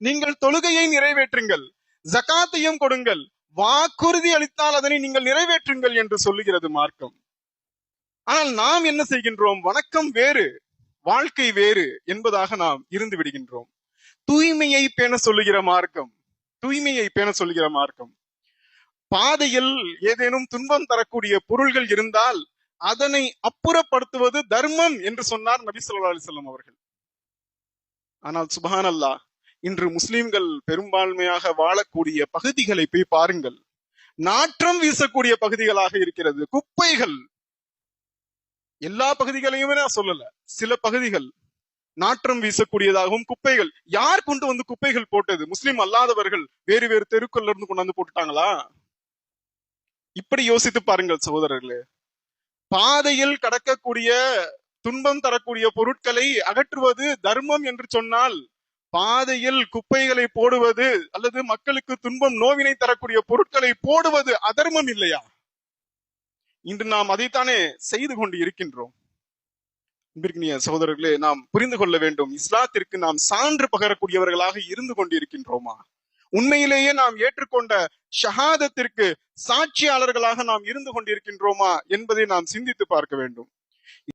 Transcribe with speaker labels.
Speaker 1: நீங்கள் தொழுகையை நிறைவேற்றுங்கள் ஜகாத்தையும் கொடுங்கள் வாக்குறுதி அளித்தால் அதனை நீங்கள் நிறைவேற்றுங்கள் என்று சொல்லுகிறது மார்க்கம். ஆனால் நாம் என்ன செய்கின்றோம்? வணக்கம் வேறு வாழ்க்கை வேறு என்பதாக நாம் இருந்து விடுகின்றோம். தூய்மையை பேண சொல்லுகிற மார்க்கம் தூய்மையை பேண சொல்லுகிற மார்க்கம். பாதையில் ஏதேனும் துன்பம் தரக்கூடிய பொருள்கள் இருந்தால் அதனை அப்புறப்படுத்துவது தர்மம் என்று சொன்னார் நபி சொல்லா அலைஹி அவர்கள். ஆனால் சுபான் அல்லாஹ் இன்று முஸ்லிம்கள் பெரும்பான்மையாக வாழக்கூடிய பகுதிகளை போய் பாருங்கள். நாற்றம் வீசக்கூடிய பகுதிகளாக இருக்கிறது. குப்பைகள். எல்லா பகுதிகளையுமே நான் சொல்லல. சில பகுதிகள் நாற்றம் வீசக்கூடியதாகவும் குப்பைகள். யார் கொண்டு வந்து குப்பைகள் போட்டது? முஸ்லிம் அல்லாதவர்கள் வேறு வேறு தெருக்கள்ல இருந்து கொண்டு வந்து போட்டுட்டாங்களா? இப்படி யோசித்து பாருங்கள் சகோதரர்களே. பாதையில் கடக்கக்கூடிய துன்பம் தரக்கூடிய பொருட்களை அகற்றுவது தர்மம் என்று சொன்னால் பாதையில் குப்பைகளை போடுவது அல்லது மக்களுக்கு துன்பம் நோவினை தரக்கூடிய பொருட்களை போடுவது அதர்மம் இல்லையா? இன்று நாம் அதைத்தானே செய்து கொண்டு இருக்கின்றோம். அன்பிற்கினிய சகோதரர்களே நாம் புரிந்து கொள்ள வேண்டும் இஸ்லாத்திற்கு நாம் சான்று பகரக்கூடியவர்களாக இருந்து கொண்டிருக்கின்றோமா? உண்மையிலேயே நாம் ஏற்றுக்கொண்ட ஷஹாதத்திற்கு சாட்சியாளர்களாக நாம் இருந்து கொண்டிருக்கின்றோமா என்பதை நாம் சிந்தித்து பார்க்க வேண்டும்.